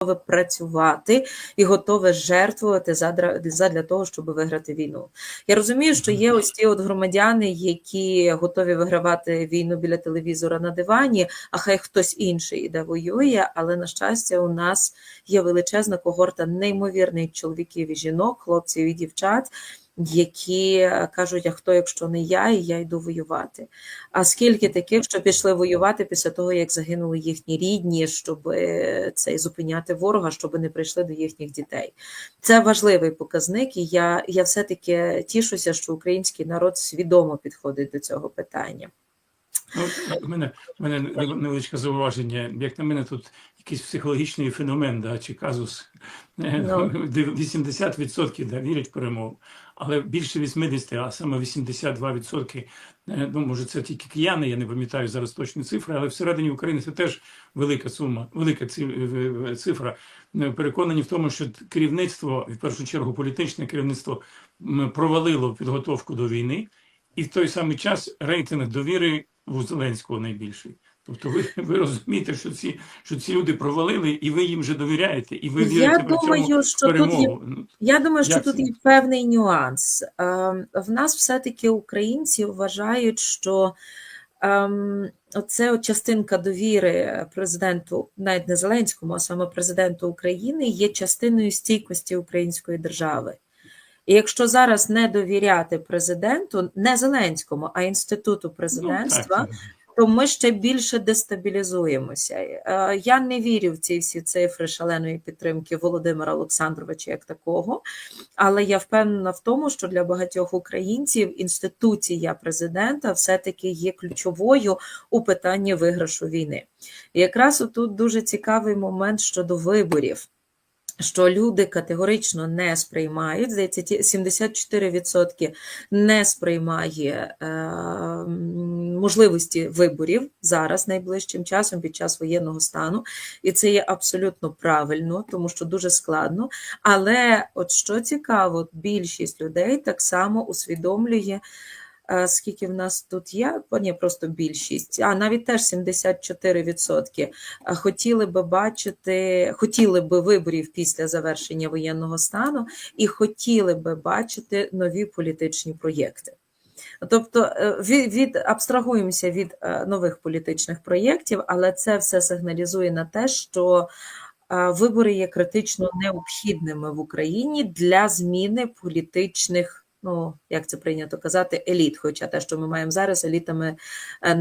готове працювати і готове жертвувати задра- задля того, щоб виграти війну. Я розумію, що є ось ті от громадяни, які готові вигравати війну біля телевізора на дивані, а хай хтось інший іде воює. Але на щастя, у нас є величезна когорта неймовірних чоловіків і жінок, хлопців і дівчат. Які кажуть, а хто, якщо не я, і я йду воювати. А скільки таких, що пішли воювати після того, як загинули їхні рідні, щоб е, цей зупиняти ворога, щоб не прийшли до їхніх дітей. Це важливий показник, і я, я все-таки тішуся, що український народ свідомо підходить до цього питання. Ну, у мене, у мене невеличке зауваження. Як на мене, тут якийсь психологічний феномен, да, чи казус. Е, Ну. 80% да, вірять в перемогу, але більше 80%, а саме 82%, е, ну, може, це тільки кияни, я не пам'ятаю зараз точні цифри, але всередині України це теж велика сума, велика е, цифра. Е, Переконані в тому, що керівництво, в першу чергу політичне керівництво, провалило підготовку до війни, і в той самий час рейтинг довіри у Зеленського найбільший. Тобто ви, ви розумієте, що ці, що ці люди провалили, і ви їм вже довіряєте, і ви вірите Я при цьому думаю, що в тут є. Ну, Я думаю, що Як тут це? є певний нюанс. Ем, В нас все-таки українці вважають, що ем, оце частинка довіри президенту, навіть не Зеленському, а саме президенту України, є частиною стійкості української держави. І якщо зараз не довіряти президенту, не Зеленському, а інституту ну, президентства, так, то ми ще більше дестабілізуємося. Е, Я не вірю в ці всі цифри шаленої підтримки Володимира Олександровича як такого, але я впевнена в тому, що для багатьох українців інституція президента все-таки є ключовою у питанні виграшу війни. І якраз отут дуже цікавий момент щодо виборів. Що люди категорично не сприймають, здається, ті 74% не сприймає е, можливості виборів зараз найближчим часом під час воєнного стану, і це є абсолютно правильно, тому що дуже складно. Але от що цікаво, більшість людей так само усвідомлює. Е, Скільки в нас тут є? Ні, просто більшість, а навіть теж 74% е, хотіли би бачити, хотіли би виборів після завершення воєнного стану і хотіли би бачити нові політичні проєкти. Тобто е, від, від абстрагуємося від нових політичних проєктів, але це все сигналізує на те, що вибори є критично необхідними в Україні для зміни політичних. Ну, як це прийнято казати, еліт. Хоча те, що ми маємо зараз, елітами е,